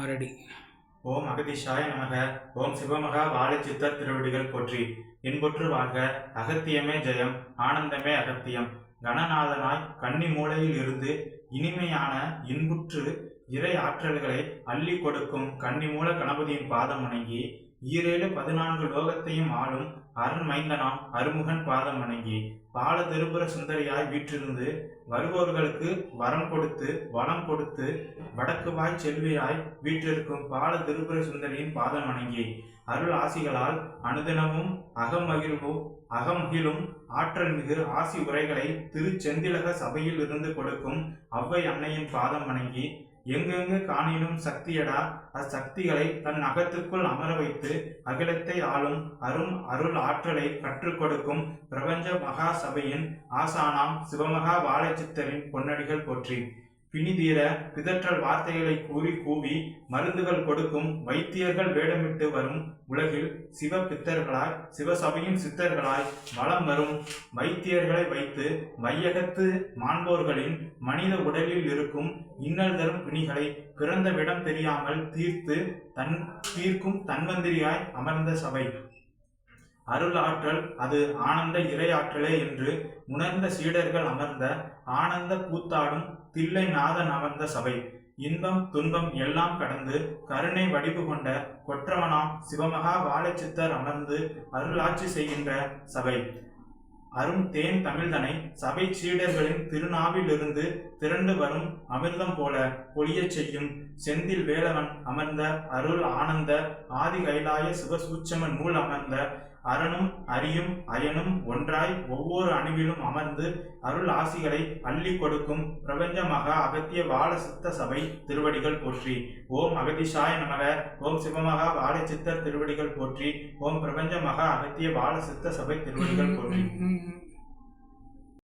ஆறடி. ஓம் அகதிஷாய நமக. ஓம் சிவமகா வாழைச்சித்தர் திருவடிகள் போற்றி. இன்புற்று வாழ்க. அகத்தியமே ஜெயம். ஆனந்தமே அகத்தியம். கணநாதனாய் கன்னி மூலையில் இருந்து இனிமையான இன்புற்று இறை ஆற்றல்களை அள்ளி கொடுக்கும் கன்னிமூல கணபதியின் பாதம் வணங்கி ஈரேழு பதினான்கு லோகத்தையும் ஆளும் அருண்மைந்தனாம் அருமுகன் பாதம் வணங்கி பால திருபுர சுந்தரியாய் வீற்றிருந்து வருவோர்களுக்கு வரம் கொடுத்து வளம் கொடுத்து வடக்கு வாய் செல்வியாய் வீற்றிருக்கும் பால திருபுர சுந்தரியின் பாதம் வணங்கி அருள் ஆசிகளால் அனுதினமும் அகமகிழ்வும் அகமகிழும் ஆற்றல் மிகு ஆசி உரைகளை திருச்செந்திலக சபையில் இருந்து கொடுக்கும் அவ்வை அன்னையின் பாதம் வணங்கி எங்கெங்கு காணிலும் சக்தியடா அச்சக்திகளை தன் அகத்துக்குள் அமர வைத்து அகிலத்தை ஆளும் அரும் அருள் ஆற்றலை கற்றுக் கொடுக்கும் பிரபஞ்ச மகா சபையின் ஆசானாம் சிவமகா வாழைச்சித்தரின் பொன்னடிகள் போற்றி. பிணிதீர பிதற்றல் வார்த்தைகளை கூறி கூவி மருந்துகள் கொடுக்கும் வைத்தியர்கள் வேடமிட்டு வரும் உலகில் சிவ பித்தர்களாய் சிவசபையின் சித்தர்களாய் வளம் வரும் வைத்தியர்களை வைத்து வையகத்து மாண்போர்களின் மனித உடலில் இருக்கும் இன்னல் தரும் பிணிகளை பிறந்த விடம் தெரியாமல் தீர்த்து தன் தீர்க்கும் தன்வந்திரியாய் அமர்ந்த சபை. அருள் ஆற்றல் அது ஆனந்த இறையாற்றலே என்று உணர்ந்த சீடர்கள் அமர்ந்த ஆனந்த கூத்தாடும் தில்லை நாதன் அமர்ந்த சபை. இன்பம் துன்பம் எல்லாம் கடந்து கருணை வடிவு கொண்ட கொற்றவனாம் சிவமகா வாழைச்சித்தர் அமர்ந்து அருளாட்சி செய்கின்ற சபை. அரும் தேன் தமிழ்தனை சபை சீடர்களின் திருநாவிலிருந்து திரண்டு வரும் அமிர்தம் போல பொழியச் செய்யும் செந்தில் வேலவன் அமர்ந்த அருள் ஆனந்த ஆதி கைலாய சிவசூட்சம நூல் அமர்ந்த அரணும் அரியும் அயனும் ஒன்றாய் ஒவ்வொரு அணுவிலும் அமர்ந்து அருள் ஆசிகளை அள்ளி கொடுக்கும் பிரபஞ்ச மகா அகத்திய வாழ சித்த சபை திருவடிகள் போற்றி. ஓம் அகதிஷாய நமக. ஓம் சிவமகா வாழ சித்தர் திருவடிகள் போற்றி. ஓம் பிரபஞ்ச மகா அகத்திய வாழ சித்த சபை திருவடிகள் போற்றி.